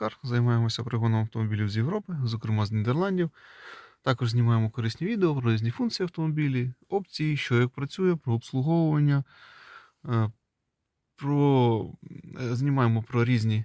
вас на каналі Phoenix Car. Займаємося пригоном автомобілів з Європи, зокрема з Нідерландів. Також знімаємо корисні відео про різні функції автомобілі, опції, що як працює, про обслуговування, е, про... е, знімаємо про різні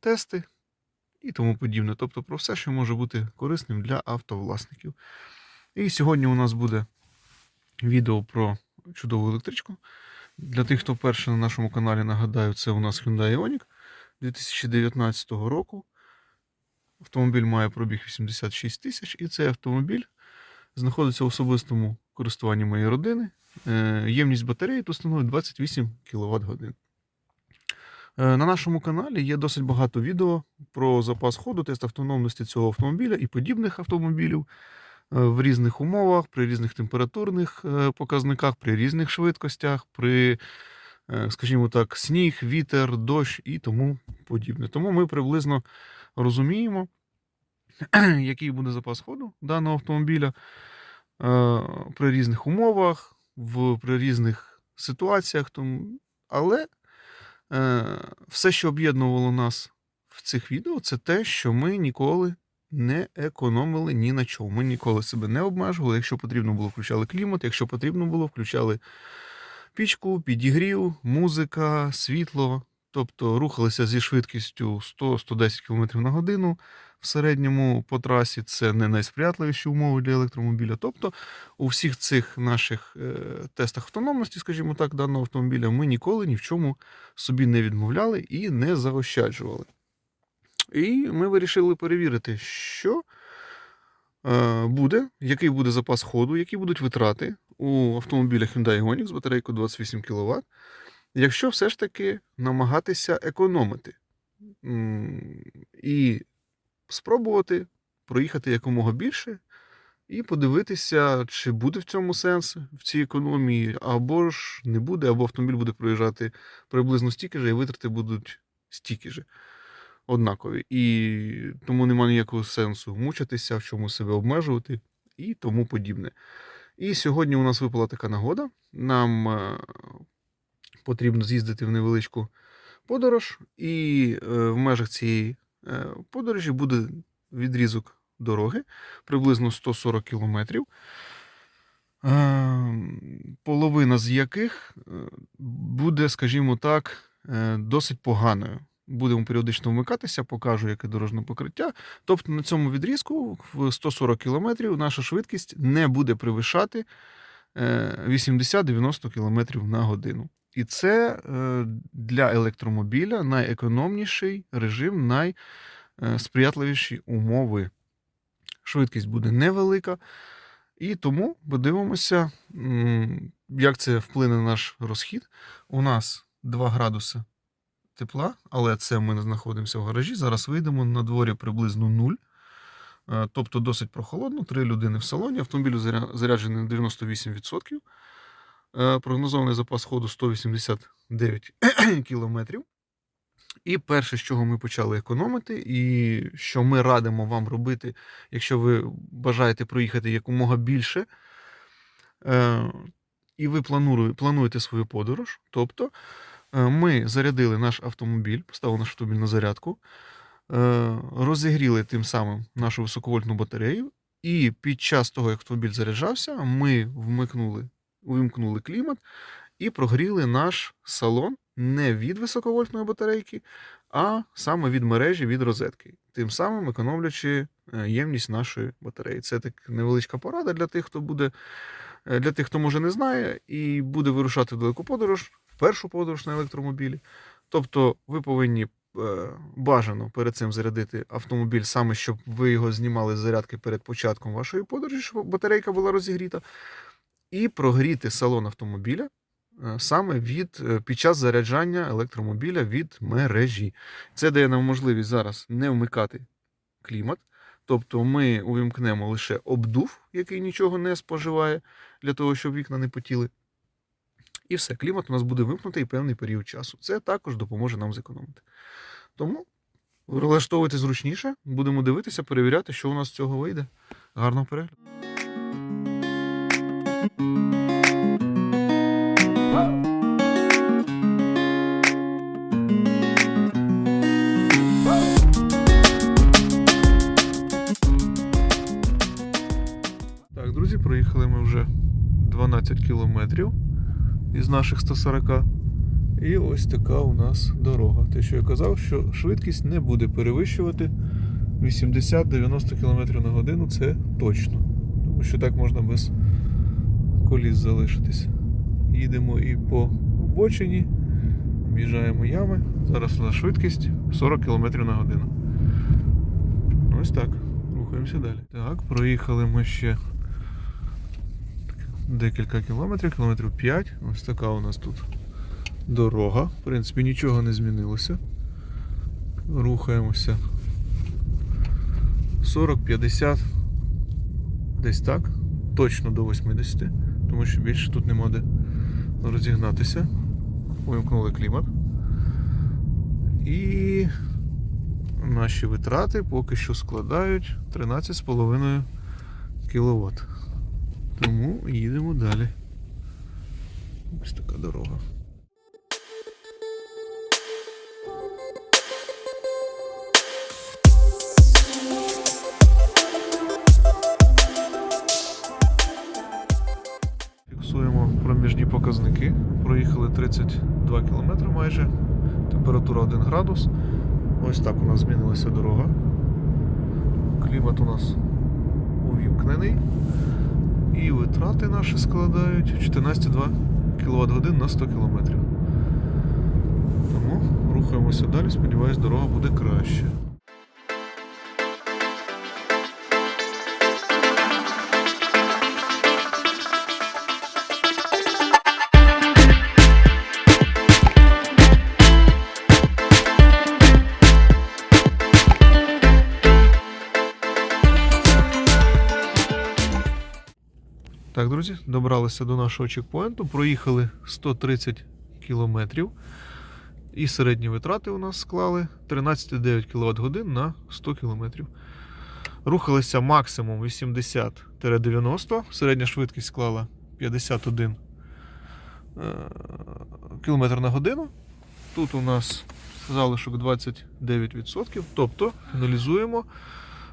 тести і тому подібне. Тобто про все, що може бути корисним для автовласників. І сьогодні у нас буде відео про чудову електричку. Для тих, хто вперше на нашому каналі, нагадаю, це у нас Hyundai Ioniq 2019 року. Автомобіль має пробіг 86 тисяч, і цей автомобіль знаходиться в особистому користуванні моєї родини. Е, Ємність батареї тут становить 28 кВт годин. На нашому каналі є досить багато відео про запас ходу, тест автономності цього автомобіля і подібних автомобілів е, в різних умовах, при різних температурних е, показниках, при різних швидкостях, при, скажімо так, сніг, вітер, дощ і тому подібне. Тому ми приблизно розуміємо, який буде запас ходу даного автомобіля е, при різних умовах, в, при різних ситуаціях. Тому... Але е, все, що об'єднувало нас в цих відео, це те, що ми ніколи не економили ні на чому. Ми ніколи себе не обмежували. Якщо потрібно було, включали клімат, якщо потрібно було, включали пічку, підігрів, музика, світло. Тобто рухалися зі швидкістю 100-110 км на годину в середньому по трасі. Це не найсприятливіші умови для електромобіля. Тобто у всіх цих наших е, тестах автономності, скажімо так, даного автомобіля, ми ніколи ні в чому собі не відмовляли і не заощаджували. І ми вирішили перевірити, що е, буде, який буде запас ходу, які будуть витрати у автомобіля Hyundai Ioniq з батарейкою 28 кВт, якщо все ж таки намагатися економити і спробувати проїхати якомога більше і подивитися, чи буде в цьому сенс в цій економії, або ж не буде, або автомобіль буде проїжджати приблизно стільки ж, і витрати будуть стільки ж однакові. І тому немає ніякого сенсу мучитися, в чому себе обмежувати і тому подібне. І сьогодні у нас випала така нагода. Нам е, потрібно з'їздити в невеличку подорож, і е, в межах цієї е, подорожі буде відрізок дороги приблизно 140 кілометрів. Половина з яких буде, скажімо так, досить поганою. Будемо періодично вмикатися, покажу, яке дорожнє покриття. Тобто на цьому відрізку в 140 км наша швидкість не буде превишати е, 80-90 км на годину. І це е, для електромобіля найекономніший режим, найсприятливіші умови. Швидкість буде невелика. І тому подивимося, як це вплине на наш розхід. У нас 2 градуси тепла, але це ми знаходимося в гаражі. Зараз вийдемо на дворі приблизно 0. Е, Тобто досить прохолодно, три людини в салоні. Автомобіль заряджений на 98%. Е, Прогнозований запас ходу 189 кілометрів. І перше, з чого ми почали економити, і що ми радимо вам робити, якщо ви бажаєте проїхати якомога більше, е, і ви плануєте свою подорож. Тобто ми зарядили наш автомобіль, поставили наш автомобіль на зарядку, е, розігріли тим самим нашу високовольтну батарею, і під час того, як автомобіль заряджався, ми вмикнули, увімкнули клімат і прогріли наш салон не від високовольтної батарейки, а саме від мережі, від розетки. Тим самим економлячи е, ємність нашої батареї. Це так невеличка порада для тих, хто буде, е, для тих, хто може не знає, і буде вирушати в далеку подорож, першу подорож на електромобілі. Тобто, ви повинні е, бажано перед цим зарядити автомобіль, саме щоб ви його знімали з зарядки перед початком вашої подорожі, щоб батарейка була розігріта, і прогріти салон автомобіля е, саме від, е, під час заряджання електромобіля від мережі. Це дає нам можливість зараз не вмикати клімат. Тобто ми увімкнемо лише обдув, який нічого не споживає, для того, щоб вікна не потіли. І все, клімат у нас буде вимкнутий певний період часу. Це також допоможе нам зекономити. Тому влаштовуйте зручніше, будемо дивитися, перевіряти, що у нас з цього вийде. Гарного перегляду. Вже 12 кілометрів із наших 140. І ось така у нас дорога. Те, що я казав, що швидкість не буде перевищувати 80-90 км на годину, це точно. Тому що так можна без коліс залишитись. Їдемо і по обочині, об'їжджаємо ями. Зараз у нас швидкість 40 км на годину. Ось так. Рухаємося далі. Так, проїхали ми ще декілька кілометрів, кілометрів 5. Ось така у нас тут дорога. В принципі, нічого не змінилося. Рухаємося 40-50. Десь так. Точно до 80, тому що більше тут нема де розігнатися. Вимкнули клімат. І наші витрати поки що складають 13,5 кВт. Тому їдемо далі. Ось така дорога. Фіксуємо проміжні показники. Проїхали 32 км майже. Температура 1 градус. Ось так у нас змінилася дорога. Клімат у нас увімкнений. І витрати наші складають 14,2 кВт годин на 100 км. Тому рухаємося далі. Сподіваюсь, дорога буде краще. Так, друзі, добралися до нашого чекпоінту. Проїхали 130 кілометрів. І середні витрати у нас склали 13,9 кВт на 100 км. Рухалися максимум 80-90. Середня швидкість склала 51 е, км на годину. Тут у нас залишок 29%. Тобто, фіналізуємо.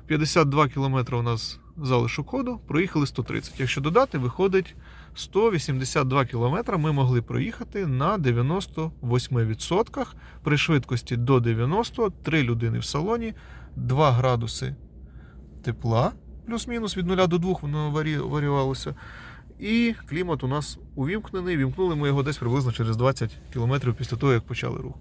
52 км у нас залишок ходу, проїхали 130. Якщо додати, виходить 182 км ми могли проїхати на 98% при швидкості до 90, 3 людини в салоні, 2 градуси тепла, плюс-мінус від 0 до 2 воно варі- варіювалося. І клімат у нас увімкнений. Вімкнули ми його десь приблизно через 20 км після того, як почали рух.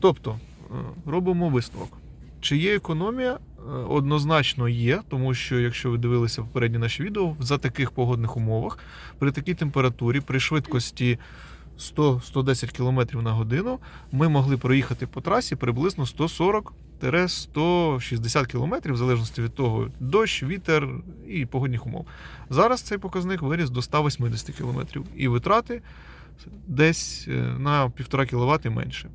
Тобто е, робимо висновок. Чи є економія? Е, Однозначно є, тому що якщо ви дивилися попередні наші відео, за таких погодних умовах, при такій температурі, при швидкості 100-110 км на годину, ми могли проїхати по трасі приблизно 140-160 км, в залежності від того, дощ, вітер і погодних умов. Зараз цей показник виріс до 180 км, і витрати десь е, на 1,5 кВт менше.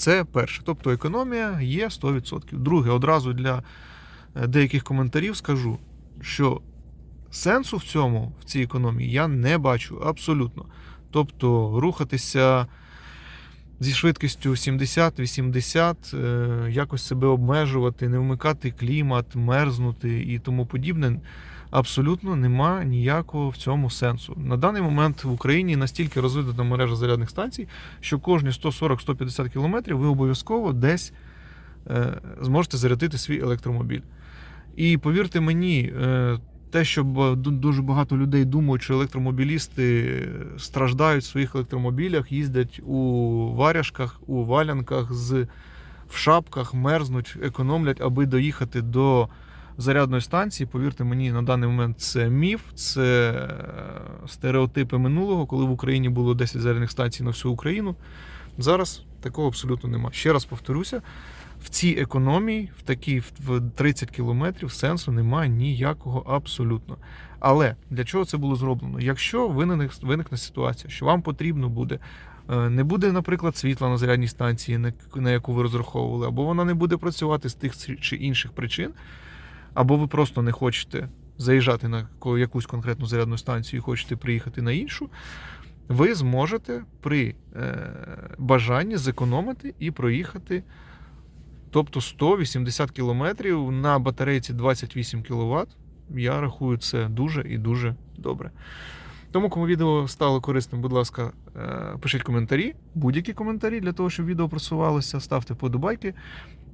Це перше. Тобто економія є 100%. Друге, одразу для е, деяких коментарів скажу, що сенсу в цьому, в цій економії, я не бачу абсолютно. Тобто рухатися зі швидкістю 70-80, е, якось себе обмежувати, не вмикати клімат, мерзнути і тому подібне. Абсолютно нема ніякого в цьому сенсу. На даний момент в Україні настільки розвинена мережа зарядних станцій, що кожні 140-150 км ви обов'язково десь е, зможете зарядити свій електромобіль. І повірте мені, е, те, що дуже багато людей думають, що електромобілісти страждають в своїх електромобілях, їздять у варяшках, у валянках, з, в шапках, мерзнуть, економлять, аби доїхати до зарядної станції. Повірте мені, на даний момент це міф, це е, стереотипи минулого, коли в Україні було 10 зарядних станцій на всю Україну. Зараз такого абсолютно нема. Ще раз повторюся, в цій економії, в такій в 30 кілометрів сенсу немає ніякого абсолютно. Але для чого це було зроблено? Якщо виникне, ситуація, що вам потрібно буде. е, Не буде, наприклад, світла на зарядній станції, на яку ви розраховували, або вона не буде працювати з тих чи інших причин, або ви просто не хочете заїжджати на якусь конкретну зарядну станцію і хочете приїхати на іншу, ви зможете при е, бажанні зекономити і проїхати. Тобто 180 км на батарейці 28 кВт я рахую це дуже і дуже добре. Тому, кому відео стало корисним, будь ласка, е, пишіть коментарі, будь-які коментарі для того, щоб відео просувалося, ставте подобайки.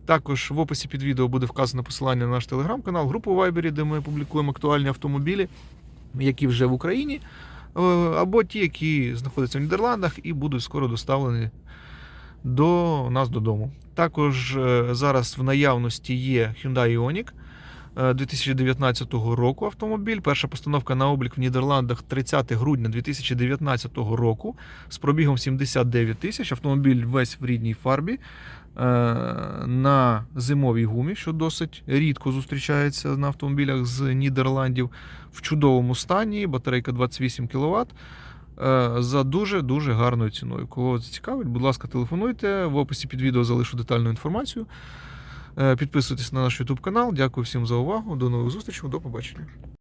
Також в описі під відео буде вказано посилання на наш телеграм-канал, групу Вайбері, де ми публікуємо актуальні автомобілі, які вже в Україні, е, або ті, які знаходяться в Нідерландах і будуть скоро доставлені до нас додому. Також е, зараз в наявності є Hyundai Ioniq 2019 року автомобіль. Перша постановка на облік в Нідерландах 30 грудня 2019 року з пробігом 79 тисяч. Автомобіль весь в рідній фарбі е, на зимовій гумі, що досить рідко зустрічається на автомобілях з Нідерландів. В чудовому стані, батарейка 28 кВт. е, За дуже дуже гарною ціною. Кого зацікавить, будь ласка, телефонуйте. В описі під відео залишу детальну інформацію. Е, Підписуйтесь на наш YouTube канал. Дякую всім за увагу. До нових зустрічей. До побачення.